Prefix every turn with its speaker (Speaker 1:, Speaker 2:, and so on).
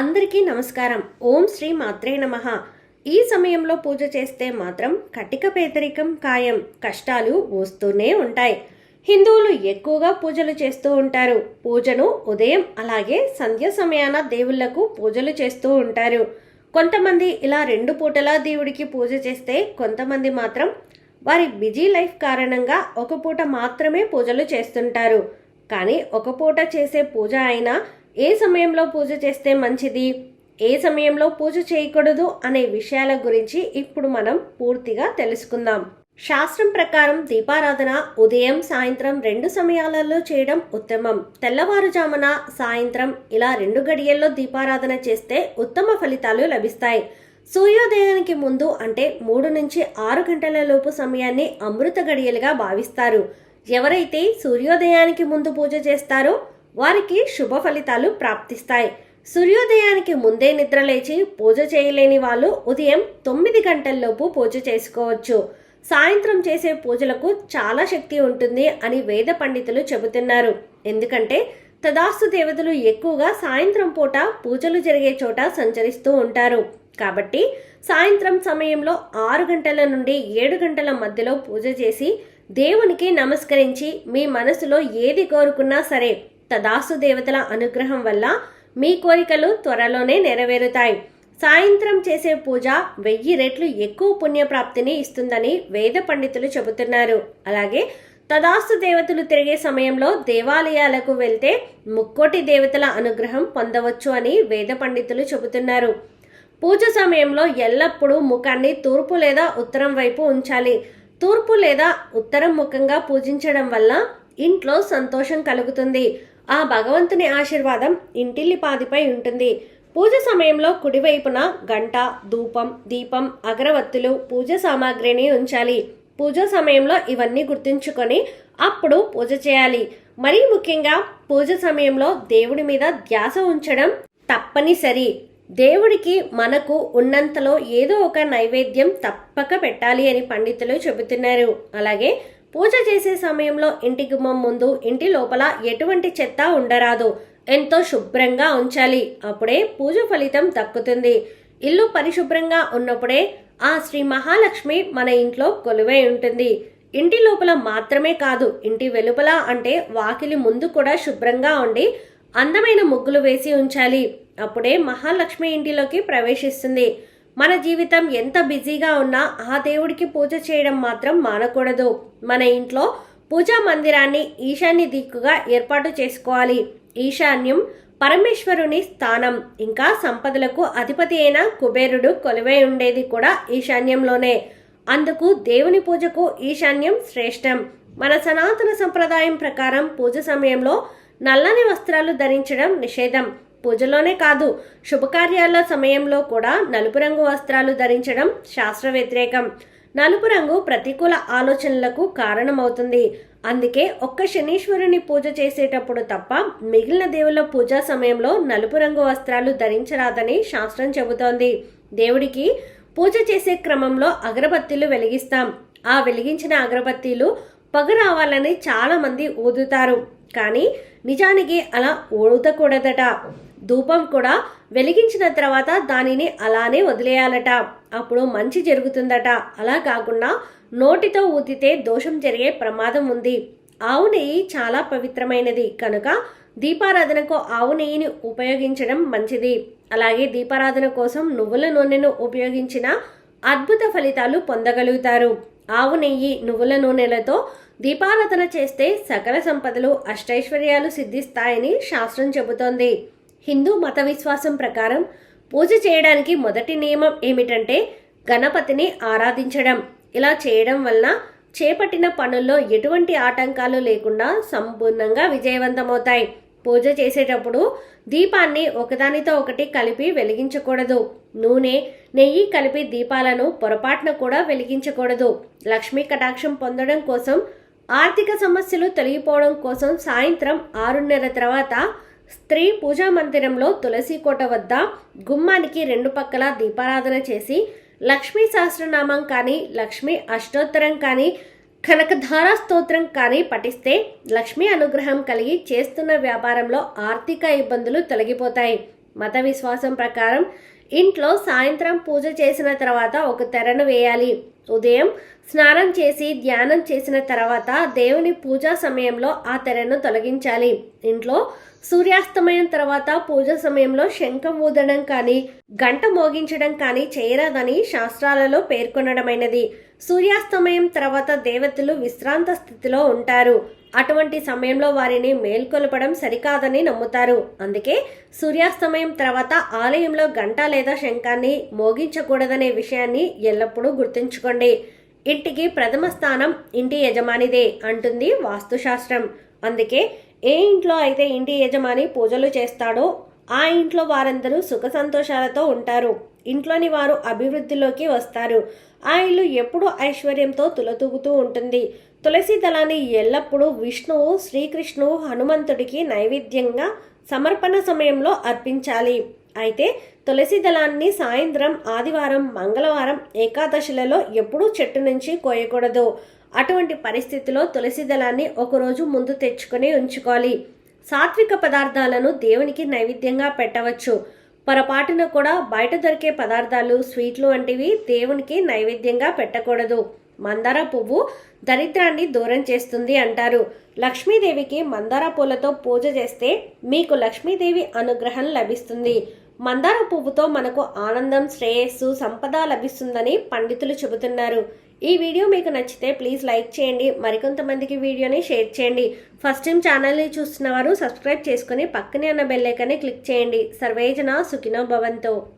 Speaker 1: అందరికీ నమస్కారం. ఓం శ్రీ మాత్రే నమ. ఈ సమయంలో పూజ చేస్తే మాత్రం కటిక పేదరికం ఖాయం. కష్టాలు వస్తూనే ఉంటాయి. హిందువులు ఎక్కువగా పూజలు చేస్తూ ఉంటారు. పూజను ఉదయం అలాగే సంధ్య సమయాన దేవుళ్ళకు పూజలు చేస్తూ ఉంటారు. కొంతమంది ఇలా రెండు పూటలా దేవుడికి పూజ చేస్తే కొంతమంది మాత్రం వారి బిజీ లైఫ్ కారణంగా ఒక పూట మాత్రమే పూజలు చేస్తుంటారు. కానీ ఒక పూట చేసే పూజ అయినా ఏ సమయంలో పూజ చేస్తే మంచిది? ఏ సమయంలో పూజ చేయకూడదు అనే విషయాల గురించి ఇప్పుడు మనం పూర్తిగా తెలుసుకుందాం. శాస్త్రం ప్రకారం దీపారాధన ఉదయం సాయంత్రం రెండు సమయాలలో చేయడం ఉత్తమం. తెల్లవారుజామున సాయంత్రం ఇలా రెండు గడియల్లో దీపారాధన చేస్తే ఉత్తమ ఫలితాలు లభిస్తాయి. సూర్యోదయానికి ముందు అంటే మూడు నుంచి ఆరు గంటల లోపు సమయాన్ని అమృత గడియలుగా భావిస్తారు. ఎవరైతే సూర్యోదయానికి ముందు పూజ చేస్తారో వారికి శుభ ఫలితాలు ప్రాప్తిస్తాయి. సూర్యోదయానికి ముందే నిద్రలేచి పూజ చేయలేని వాళ్ళు ఉదయం తొమ్మిది గంటల్లోపు పూజ చేసుకోవచ్చు. సాయంత్రం చేసే పూజలకు చాలా శక్తి ఉంటుంది అని వేద పండితులు చెబుతున్నారు. ఎందుకంటే తదాస్తు దేవతలు ఎక్కువగా సాయంత్రం పూట పూజలు జరిగే చోట సంచరిస్తూ ఉంటారు. కాబట్టి సాయంత్రం సమయంలో ఆరు గంటల నుండి ఏడు గంటల మధ్యలో పూజ చేసి దేవునికి నమస్కరించి మీ మనసులో ఏది కోరుకున్నా సరే తదాస్తు దేవతల అనుగ్రహం వల్ల మీ కోరికలు త్వరలోనే నెరవేరుతాయి. సాయంత్రం చేసే పూజ వెయ్యి రెట్లు ఎక్కువ పుణ్యప్రాప్తిని ఇస్తుందని వేద పండితులు చెబుతున్నారు. అలాగే తదాస్తు దేవతలు తిరిగే సమయంలో దేవాలయాలకు వెళ్తే ముక్కోటి దేవతల అనుగ్రహం పొందవచ్చు అని వేద పండితులు చెబుతున్నారు. పూజ సమయంలో ఎల్లప్పుడూ ముఖాన్ని తూర్పు లేదా ఉత్తరం వైపు ఉంచాలి. తూర్పు లేదా ఉత్తరం ముఖంగా పూజించడం వల్ల ఇంట్లో సంతోషం కలుగుతుంది. ఆ భగవంతుని ఆశీర్వాదం ఇంటిల్లిపాదిపై ఉంటుంది. పూజ సమయంలో కుడివైపున గంట ధూపం దీపం అగరవత్తులు పూజ సామాగ్రిని ఉంచాలి. పూజ సమయంలో ఇవన్నీ గుర్తుంచుకొని అప్పుడు పూజ చేయాలి. మరీ ముఖ్యంగా పూజ సమయంలో దేవుడి మీద ధ్యాస ఉంచడం తప్పనిసరి. దేవుడికి మనకు ఉన్నంతలో ఏదో ఒక నైవేద్యం తప్పక పెట్టాలి అని పండితులు చెబుతున్నారు. అలాగే పూజ చేసే సమయంలో ఇంటి గుమ్మం ముందు ఇంటి లోపల ఎటువంటి చెత్త ఉండరాదు. ఎంతో శుభ్రంగా ఉంచాలి. అప్పుడే పూజ ఫలితం దక్కుతుంది. ఇల్లు పరిశుభ్రంగా ఉన్నప్పుడే ఆ శ్రీ మహాలక్ష్మి మన ఇంట్లో కొలువై ఉంటుంది. ఇంటి లోపల మాత్రమే కాదు ఇంటి వెలుపల అంటే వాకిలి ముందు కూడా శుభ్రంగా ఉండి అందమైన ముగ్గులు వేసి ఉంచాలి. అప్పుడే మహాలక్ష్మి ఇంటిలోకి ప్రవేశిస్తుంది. మన జీవితం ఎంత బిజీగా ఉన్నా ఆ దేవుడికి పూజ చేయడం మాత్రం మానకూడదు. మన ఇంట్లో పూజా మందిరాన్ని ఈశాన్య దిక్కుగా ఏర్పాటు చేసుకోవాలి. ఈశాన్యం పరమేశ్వరుని స్థానం. ఇంకా సంపదలకు అధిపతి అయిన కుబేరుడు కొలువై ఉండేది కూడా ఈశాన్యంలోనే. అందుకు దేవుని పూజకు ఈశాన్యం శ్రేష్టం. మన సనాతన సంప్రదాయం ప్రకారం పూజ సమయంలో నల్లని వస్త్రాలు ధరించడం నిషేధం. పూజలోనే కాదు శుభకార్యాల సమయంలో కూడా నలుపు రంగు వస్త్రాలు ధరించడం శాస్త్ర వ్యతిరేకం. నలుపు రంగు ప్రతికూల ఆలోచనలకు కారణమవుతుంది. అందుకే ఒక్క శనీశ్వరుని పూజ చేసేటప్పుడు తప్ప మిగిలిన దేవుళ్ళ పూజా సమయంలో నలుపు రంగు వస్త్రాలు ధరించరాదని శాస్త్రం చెబుతోంది. దేవుడికి పూజ చేసే క్రమంలో అగరబత్తీలు వెలిగిస్తాం. ఆ వెలిగించిన అగరబత్తీలు పగ రావాలని చాలామంది ఊదుతారు. కానీ నిజానికి అలా ఊదకూడదట ధూపం కూడా వెలిగించిన తర్వాత దానిని అలానే వదిలేయాలట. అప్పుడు మంచి జరుగుతుందట. అలా కాకుండా నోటితో ఊతితే దోషం జరిగే ప్రమాదం ఉంది. ఆవు నెయ్యి చాలా పవిత్రమైనది. కనుక దీపారాధనకు ఆవు నెయ్యిని ఉపయోగించడం మంచిది. అలాగే దీపారాధన కోసం నువ్వుల నూనెను ఉపయోగించిన అద్భుత ఫలితాలు పొందగలుగుతారు. ఆవు నెయ్యి నువ్వుల నూనెలతో దీపారాధన చేస్తే సకల సంపదలు అష్టైశ్వర్యాలు సిద్ధిస్తాయని శాస్త్రం చెబుతోంది. హిందూ మత విశ్వాసం ప్రకారం పూజ చేయడానికి మొదటి నియమం ఏమిటంటే గణపతిని ఆరాధించడం. ఇలా చేయడం వలన చేపట్టిన పనుల్లో ఎటువంటి ఆటంకాలు లేకుండా సంపూర్ణంగా విజయవంతమవుతాయి. పూజ చేసేటప్పుడు దీపాన్ని ఒకదానితో ఒకటి కలిపి వెలిగించకూడదు. నూనె నెయ్యి కలిపి దీపాలను పొరపాటున కూడా వెలిగించకూడదు. లక్ష్మీ కటాక్షం పొందడం కోసం ఆర్థిక సమస్యలు తొలగిపోవడం కోసం సాయంత్రం ఆరున్నర తర్వాత స్త్రీ పూజా మందిరంలో తులసి కోట వద్ద గుమ్మానికి రెండు పక్కల దీపారాధన చేసి లక్ష్మీ సహస్రనామం కానీ లక్ష్మీ అష్టోత్తరం కానీ కనకధారా స్తోత్రం కానీ పఠిస్తే లక్ష్మీ అనుగ్రహం కలిగి చేస్తున్న వ్యాపారంలో ఆర్థిక ఇబ్బందులు తొలగిపోతాయి. మత విశ్వాసం ప్రకారం ఇంట్లో సాయంత్రం పూజ చేసిన తర్వాత ఒక తెరను వేయాలి. ఉదయం స్నానం చేసి ధ్యానం చేసిన తర్వాత దేవుని పూజా సమయంలో ఆ తెరను తొలగించాలి. ఇంట్లో సూర్యాస్తమయం తర్వాత పూజ సమయంలో శంఖం ఊదడం కానీ గంట మోగించడం కానీ చేయరాదని శాస్త్రాలలో పేర్కొనడమైనది. సూర్యాస్తమయం తర్వాత దేవతలు విశ్రాంత స్థితిలో ఉంటారు. అటువంటి సమయంలో వారిని మేల్కొల్పడం సరికాదని నమ్ముతారు. అందుకే సూర్యాస్తమయం తర్వాత ఆలయంలో గంట లేదా శంఖాన్ని మోగించకూడదనే విషయాన్ని ఎల్లప్పుడూ గుర్తుంచుకోండి. ఇంటికి ప్రథమ స్థానం ఇంటి యజమానిదే అంటుంది వాస్తుశాస్త్రం. అందుకే ఏ ఇంట్లో అయితే ఇంటి యజమాని పూజలు చేస్తాడో ఆ ఇంట్లో వారందరూ సుఖ సంతోషాలతో ఉంటారు. ఇంట్లోని వారు అభివృద్ధిలోకి వస్తారు. ఆ ఇల్లు ఎప్పుడూ ఐశ్వర్యంతో తులతూగుతూ ఉంటుంది. తులసి దళాన్ని ఎల్లప్పుడూ విష్ణువు శ్రీకృష్ణువు హనుమంతుడికి నైవేద్యంగా సమర్పణ సమయంలో అర్పించాలి. అయితే తులసి దళాన్ని సాయంత్రం ఆదివారం మంగళవారం ఏకాదశులలో ఎప్పుడూ చెట్టు నుంచి కోయకూడదు. అటువంటి పరిస్థితిలో తులసి దళాన్ని ఒకరోజు ముందు తెచ్చుకొని ఉంచుకోవాలి. సాత్విక పదార్థాలను దేవునికి నైవేద్యంగా పెట్టవచ్చు. పొరపాటున కూడా బయట దొరికే పదార్థాలు స్వీట్లు వంటివి దేవునికి నైవేద్యంగా పెట్టకూడదు. మందార పువ్వు దరిద్రాన్ని దూరం చేస్తుంది అంటారు. లక్ష్మీదేవికి మందార పూలతో పూజ చేస్తే మీకు లక్ష్మీదేవి అనుగ్రహం లభిస్తుంది. మందార పువ్వుతో మనకు ఆనందం శ్రేయస్సు సంపద లభిస్తుందని పండితులు చెబుతున్నారు. ఈ వీడియో మీకు నచ్చితే ప్లీజ్ లైక్ చేయండి మరికొంతమందికి వీడియోని షేర్ చేయండి. ఫస్ట్ టైం ఛానల్ని చూస్తున్న వారు సబ్స్క్రైబ్ చేసుకుని పక్కనే ఉన్న బెల్ క్లిక్ చేయండి. సర్వేజన సుఖినో భవంతో.